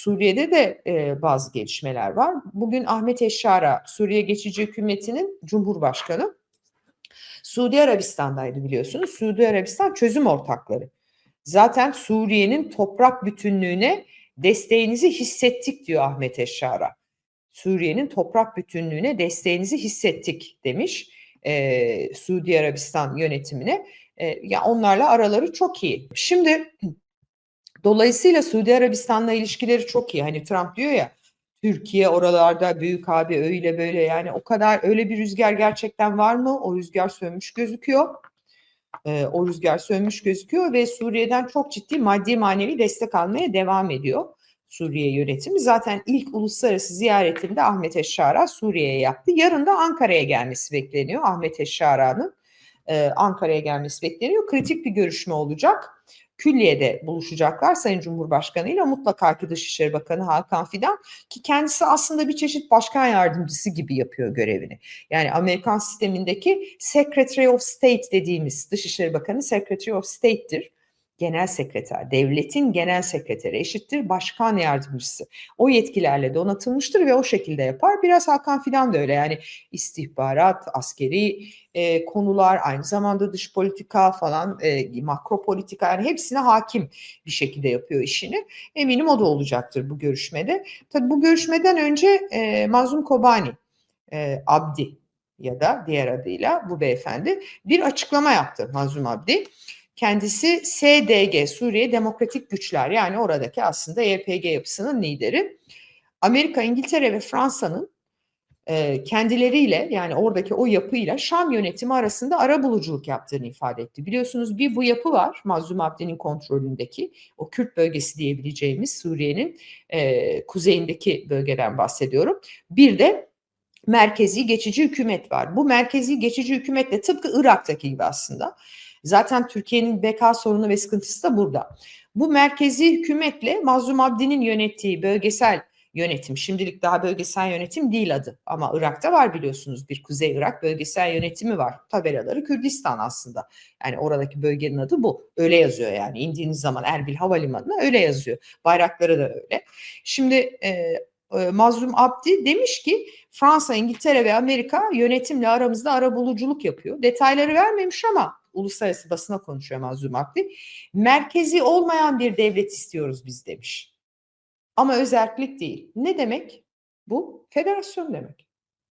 Suriye'de de e, bazı gelişmeler var. Bugün Ahmet Eşşara, Suriye Geçici Hükümeti'nin Cumhurbaşkanı, Suudi Arabistan'daydı biliyorsunuz. Suudi Arabistan çözüm ortakları. Zaten Suriye'nin toprak bütünlüğüne desteğinizi hissettik diyor Ahmet Eşşara. Suriye'nin toprak bütünlüğüne desteğinizi hissettik demiş e, Suudi Arabistan yönetimine. E, ya onlarla araları çok iyi. Şimdi dolayısıyla Suudi Arabistan'la ilişkileri çok iyi. Hani Trump diyor ya Türkiye oralarda büyük abi öyle böyle yani o kadar öyle bir rüzgar gerçekten var mı? O rüzgar sönmüş gözüküyor. E, o rüzgar sönmüş gözüküyor ve Suriye'den çok ciddi maddi manevi destek almaya devam ediyor. Suriye yönetimi. Zaten ilk uluslararası ziyaretinde Ahmet Eşşara Suriye'ye yaptı. Yarın da Ankara'ya gelmesi bekleniyor. Ahmet Eşşara'nın e, Ankara'ya gelmesi bekleniyor. Kritik bir görüşme olacak. Külliye'de buluşacaklar Sayın Cumhurbaşkanı ile mutlaka ki Dışişleri Bakanı Hakan Fidan ki kendisi aslında bir çeşit başkan yardımcısı gibi yapıyor görevini. Yani Amerikan sistemindeki Secretary of State dediğimiz Dışişleri Bakanı Secretary of State'tir genel sekreter, devletin genel sekreteri eşittir başkan yardımcısı. O yetkilerle donatılmıştır ve o şekilde yapar. Biraz Hakan Fidan da öyle yani istihbarat, askeri e, konular, aynı zamanda dış politika falan, e, makro politika yani hepsine hakim bir şekilde yapıyor işini. Eminim o da olacaktır bu görüşmede. Tabii bu görüşmeden önce e, Mazlum Kobani, e, Abdi ya da diğer adıyla bu beyefendi bir açıklama yaptı Mazlum Abdi. Kendisi SDG, Suriye Demokratik Güçler yani oradaki aslında YPG yapısının lideri. Amerika, İngiltere ve Fransa'nın e, kendileriyle yani oradaki o yapıyla Şam yönetimi arasında ara buluculuk yaptığını ifade etti. Biliyorsunuz bir bu yapı var Mazlum Abdi'nin kontrolündeki o Kürt bölgesi diyebileceğimiz Suriye'nin e, kuzeyindeki bölgeden bahsediyorum. Bir de merkezi geçici hükümet var. Bu merkezi geçici hükümet de tıpkı Irak'taki gibi aslında Zaten Türkiye'nin beka sorunu ve sıkıntısı da burada. Bu merkezi hükümetle Mazlum Abdi'nin yönettiği bölgesel yönetim, şimdilik daha bölgesel yönetim değil adı ama Irak'ta var biliyorsunuz bir Kuzey Irak bölgesel yönetimi var. Tabelaları Kürdistan aslında. Yani oradaki bölgenin adı bu. Öyle yazıyor yani indiğiniz zaman Erbil Havalimanı'na öyle yazıyor. Bayrakları da öyle. Şimdi e, e Mazlum Abdi demiş ki Fransa, İngiltere ve Amerika yönetimle aramızda ara buluculuk yapıyor. Detayları vermemiş ama uluslararası basına konuşuyor Mazlum Akli. Merkezi olmayan bir devlet istiyoruz biz demiş. Ama özellik değil. Ne demek? Bu federasyon demek.